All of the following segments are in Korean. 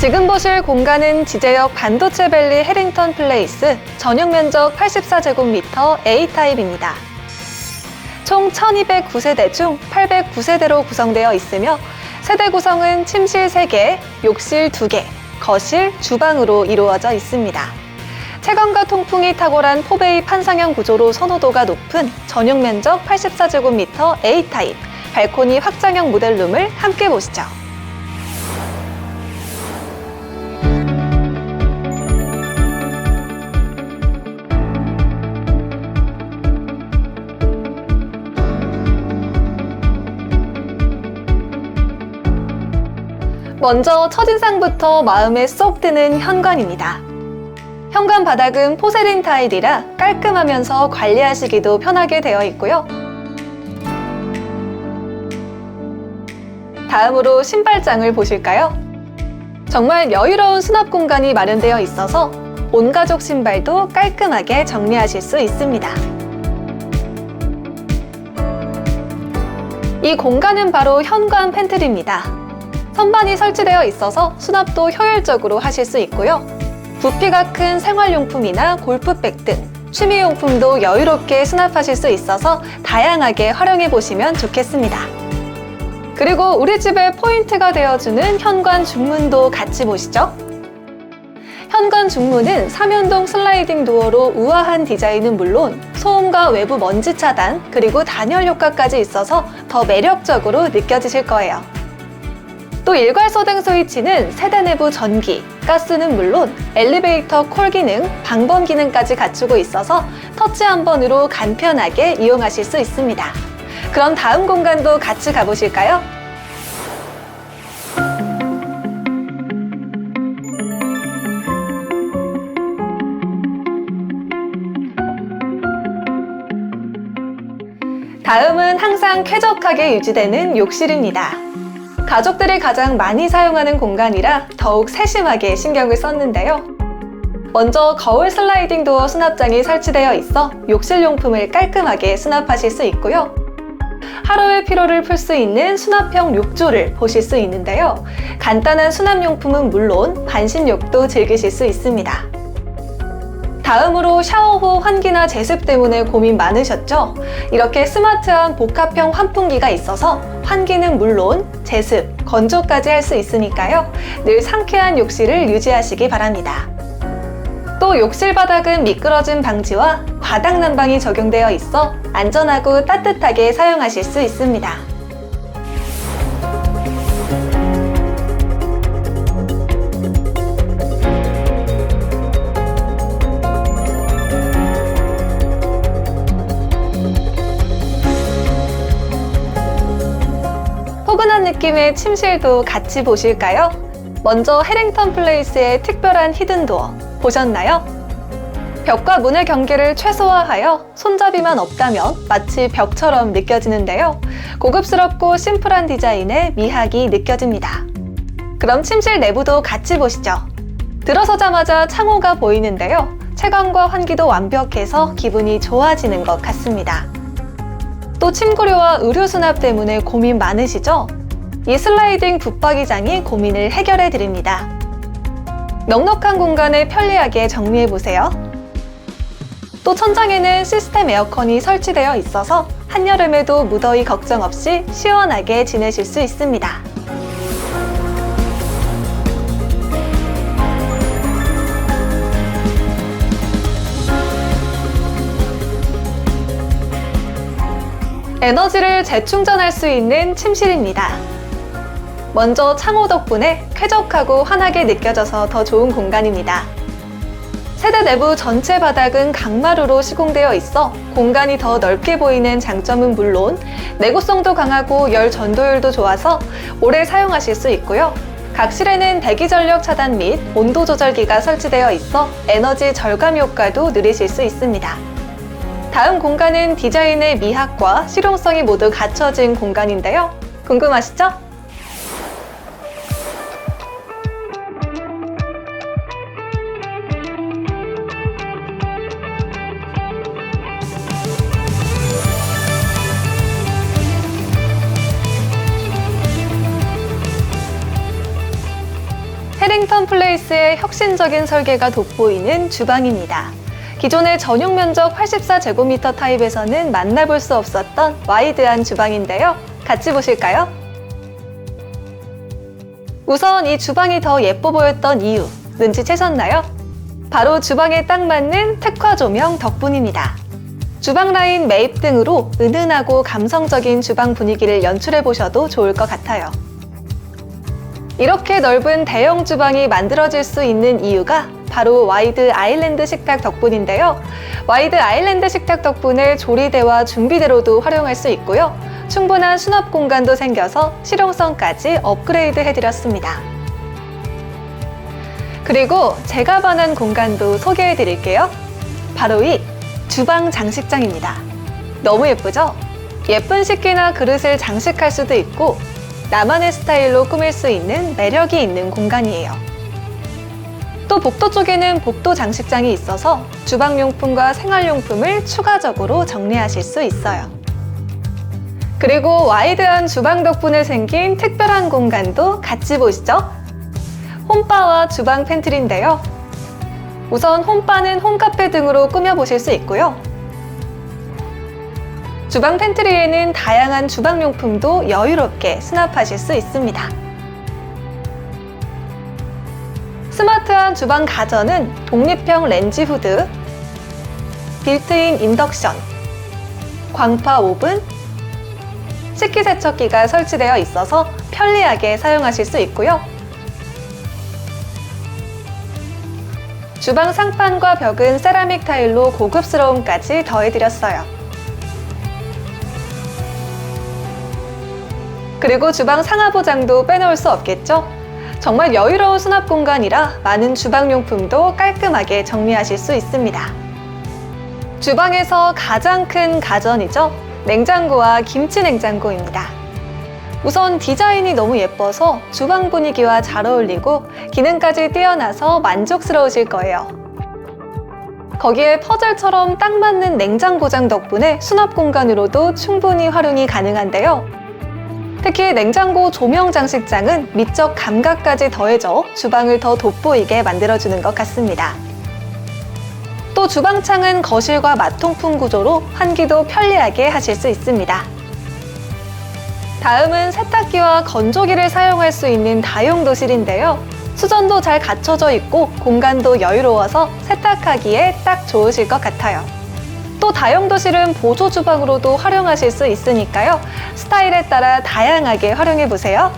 지금 보실 공간은 지제역 반도체 밸리 해링턴 플레이스 전용 면적 84제곱미터 A타입입니다. 총 1209세대 중 809세대로 구성되어 있으며 세대 구성은 침실 3개, 욕실 2개, 거실, 주방으로 이루어져 있습니다. 채광과 통풍이 탁월한 포베이 판상형 구조로 선호도가 높은 전용 면적 84제곱미터 A타입 발코니 확장형 모델룸을 함께 보시죠. 먼저 첫인상부터 마음에 쏙 드는 현관입니다. 현관 바닥은 포세린 타일이라 깔끔하면서 관리하시기도 편하게 되어 있고요. 다음으로 신발장을 보실까요? 정말 여유로운 수납 공간이 마련되어 있어서 온 가족 신발도 깔끔하게 정리하실 수 있습니다. 이 공간은 바로 현관 팬트리입니다. 선반이 설치되어 있어서 수납도 효율적으로 하실 수 있고요. 부피가 큰 생활용품이나 골프백 등 취미용품도 여유롭게 수납하실 수 있어서 다양하게 활용해 보시면 좋겠습니다. 그리고 우리 집의 포인트가 되어주는 현관 중문도 같이 보시죠. 현관 중문은 삼연동 슬라이딩 도어로 우아한 디자인은 물론 소음과 외부 먼지 차단 그리고 단열 효과까지 있어서 더 매력적으로 느껴지실 거예요. 또 일괄소 등 스위치는 세대 내부 전기, 가스는 물론 엘리베이터 콜 기능, 방범 기능까지 갖추고 있어서 터치 한 번으로 간편하게 이용하실 수 있습니다. 그럼 다음 공간도 같이 가보실까요? 다음은 항상 쾌적하게 유지되는 욕실입니다. 가족들이 가장 많이 사용하는 공간이라 더욱 세심하게 신경을 썼는데요. 먼저 거울 슬라이딩 도어 수납장이 설치되어 있어 욕실 용품을 깔끔하게 수납하실 수 있고요. 하루의 피로를 풀 수 있는 수납형 욕조를 보실 수 있는데요. 간단한 수납용품은 물론 반신욕도 즐기실 수 있습니다. 다음으로 샤워 후 환기나 제습 때문에 고민 많으셨죠? 이렇게 스마트한 복합형 환풍기가 있어서 환기는 물론 제습, 건조까지 할 수 있으니까요. 늘 상쾌한 욕실을 유지하시기 바랍니다. 또 욕실 바닥은 미끄러짐 방지와 바닥 난방이 적용되어 있어 안전하고 따뜻하게 사용하실 수 있습니다. 느낌의 침실도 같이 보실까요? 먼저 해링턴 플레이스의 특별한 히든도어 보셨나요? 벽과 문의 경계를 최소화하여 손잡이만 없다면 마치 벽처럼 느껴지는데요. 고급스럽고 심플한 디자인에 미학이 느껴집니다. 그럼 침실 내부도 같이 보시죠. 들어서자마자 창호가 보이는데요. 채광과 환기도 완벽해서 기분이 좋아지는 것 같습니다. 또 침구류와 의류 수납 때문에 고민 많으시죠? 이 슬라이딩 붙박이장이 고민을 해결해 드립니다. 넉넉한 공간을 편리하게 정리해 보세요. 또 천장에는 시스템 에어컨이 설치되어 있어서 한여름에도 무더위 걱정 없이 시원하게 지내실 수 있습니다. 에너지를 재충전할 수 있는 침실입니다. 먼저 창호 덕분에 쾌적하고 환하게 느껴져서 더 좋은 공간입니다. 세대 내부 전체 바닥은 강마루로 시공되어 있어 공간이 더 넓게 보이는 장점은 물론 내구성도 강하고 열 전도율도 좋아서 오래 사용하실 수 있고요. 각 실에는 대기 전력 차단 및 온도 조절기가 설치되어 있어 에너지 절감 효과도 누리실 수 있습니다. 다음 공간은 디자인의 미학과 실용성이 모두 갖춰진 공간인데요. 궁금하시죠? 힐링턴 플레이스의 혁신적인 설계가 돋보이는 주방입니다. 기존의 전용 면적 84제곱미터 타입에서는 만나볼 수 없었던 와이드한 주방인데요. 같이 보실까요? 우선 이 주방이 더 예뻐 보였던 이유 눈치채셨나요? 바로 주방에 딱 맞는 특화 조명 덕분입니다. 주방 라인 매입 등으로 은은하고 감성적인 주방 분위기를 연출해 보셔도 좋을 것 같아요. 이렇게 넓은 대형 주방이 만들어질 수 있는 이유가 바로 와이드 아일랜드 식탁 덕분인데요. 와이드 아일랜드 식탁 덕분에 조리대와 준비대로도 활용할 수 있고요. 충분한 수납 공간도 생겨서 실용성까지 업그레이드 해드렸습니다. 그리고 제가 반한 공간도 소개해 드릴게요. 바로 이 주방 장식장입니다. 너무 예쁘죠? 예쁜 식기나 그릇을 장식할 수도 있고 나만의 스타일로 꾸밀 수 있는 매력이 있는 공간이에요. 또 복도 쪽에는 복도 장식장이 있어서 주방용품과 생활용품을 추가적으로 정리하실 수 있어요. 그리고 와이드한 주방 덕분에 생긴 특별한 공간도 같이 보시죠. 홈바와 주방 팬트리인데요. 우선 홈바는 홈카페 등으로 꾸며보실 수 있고요. 주방 팬트리에는 다양한 주방용품도 여유롭게 수납하실 수 있습니다. 스마트한 주방 가전은 독립형 렌지 후드, 빌트인 인덕션, 광파 오븐, 식기세척기가 설치되어 있어서 편리하게 사용하실 수 있고요. 주방 상판과 벽은 세라믹 타일로 고급스러움까지 더해드렸어요. 그리고 주방 상하보장도 빼놓을 수 없겠죠? 정말 여유로운 수납 공간이라 많은 주방용품도 깔끔하게 정리하실 수 있습니다. 주방에서 가장 큰 가전이죠. 냉장고와 김치 냉장고입니다. 우선 디자인이 너무 예뻐서 주방 분위기와 잘 어울리고 기능까지 뛰어나서 만족스러우실 거예요. 거기에 퍼즐처럼 딱 맞는 냉장고장 덕분에 수납 공간으로도 충분히 활용이 가능한데요. 특히 냉장고 조명 장식장은 미적 감각까지 더해져 주방을 더 돋보이게 만들어주는 것 같습니다. 또 주방창은 거실과 마통풍 구조로 환기도 편리하게 하실 수 있습니다. 다음은 세탁기와 건조기를 사용할 수 있는 다용 도실인데요. 수전도 잘 갖춰져 있고 공간도 여유로워서 세탁하기에 딱 좋으실 것 같아요. 또 다용도실은 보조 주방으로도 활용하실 수 있으니까요. 스타일에 따라 다양하게 활용해 보세요.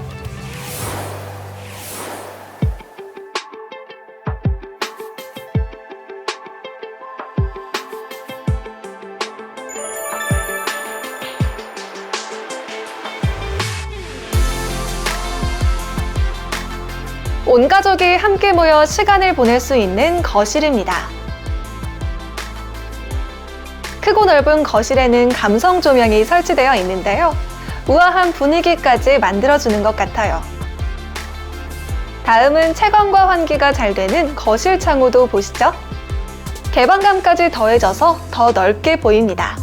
온 가족이 함께 모여 시간을 보낼 수 있는 거실입니다. 크고 넓은 거실에는 감성 조명이 설치되어 있는데요. 우아한 분위기까지 만들어주는 것 같아요. 다음은 채광과 환기가 잘 되는 거실 창호도 보시죠. 개방감까지 더해져서 더 넓게 보입니다.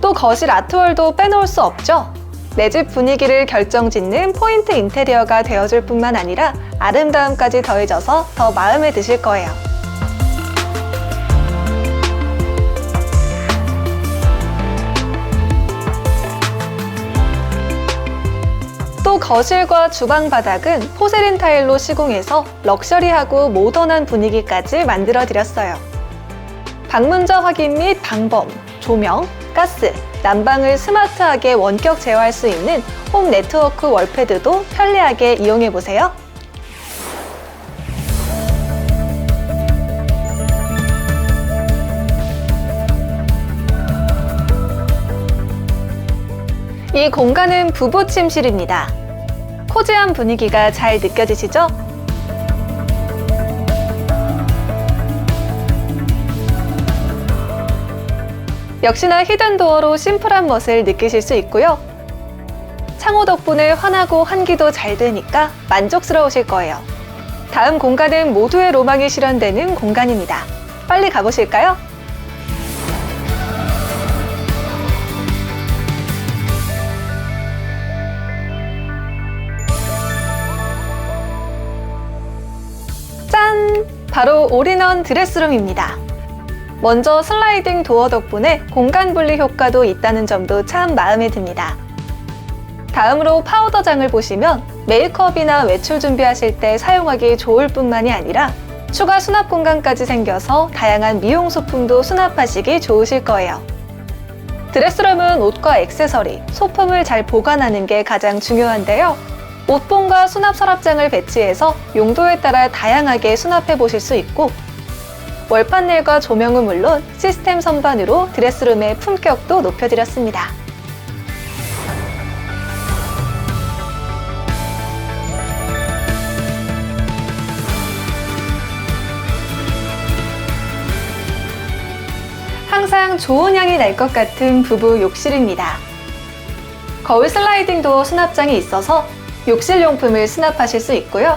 또 거실 아트월도 빼놓을 수 없죠. 내 집 분위기를 결정짓는 포인트 인테리어가 되어줄 뿐만 아니라 아름다움까지 더해져서 더 마음에 드실 거예요. 또 거실과 주방 바닥은 포세린 타일로 시공해서 럭셔리하고 모던한 분위기까지 만들어 드렸어요. 방문자 확인 및 방범, 조명, 가스, 난방을 스마트하게 원격 제어할 수 있는 홈 네트워크 월패드도 편리하게 이용해 보세요. 이 공간은 부부 침실입니다. 코지한 분위기가 잘 느껴지시죠? 역시나 히든도어로 심플한 멋을 느끼실 수 있고요. 창호 덕분에 환하고 환기도 잘 되니까 만족스러우실 거예요. 다음 공간은 모두의 로망이 실현되는 공간입니다. 빨리 가보실까요? 바로 올인원 드레스룸입니다. 먼저 슬라이딩 도어 덕분에 공간 분리 효과도 있다는 점도 참 마음에 듭니다. 다음으로 파우더장을 보시면 메이크업이나 외출 준비하실 때 사용하기 좋을 뿐만이 아니라 추가 수납 공간까지 생겨서 다양한 미용 소품도 수납하시기 좋으실 거예요. 드레스룸은 옷과 액세서리, 소품을 잘 보관하는 게 가장 중요한데요. 옷봉과 수납 서랍장을 배치해서 용도에 따라 다양하게 수납해 보실 수 있고 월판넬과 조명은 물론 시스템 선반으로 드레스룸의 품격도 높여드렸습니다. 항상 좋은 향이 날 것 같은 부부 욕실입니다. 거울 슬라이딩 도어 수납장이 있어서 욕실 용품을 수납하실 수 있고요.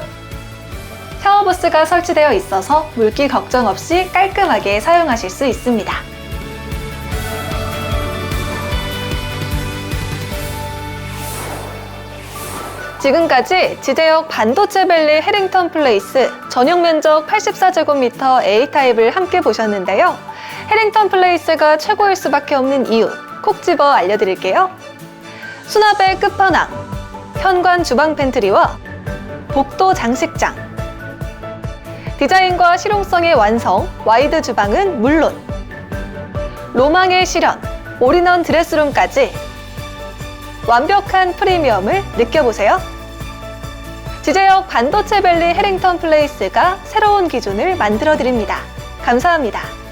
샤워부스가 설치되어 있어서 물기 걱정 없이 깔끔하게 사용하실 수 있습니다. 지금까지 지대역 반도체 밸리 해링턴 플레이스 전용 면적 84제곱미터 A타입을 함께 보셨는데요. 해링턴 플레이스가 최고일 수밖에 없는 이유 콕 집어 알려드릴게요. 수납의 끝판왕, 현관 주방 팬트리와 복도 장식장, 디자인과 실용성의 완성, 와이드 주방은 물론 로망의 실현, 올인원 드레스룸까지 완벽한 프리미엄을 느껴보세요. 지제역 반도체 밸리 해링턴 플레이스가 새로운 기준을 만들어 드립니다. 감사합니다.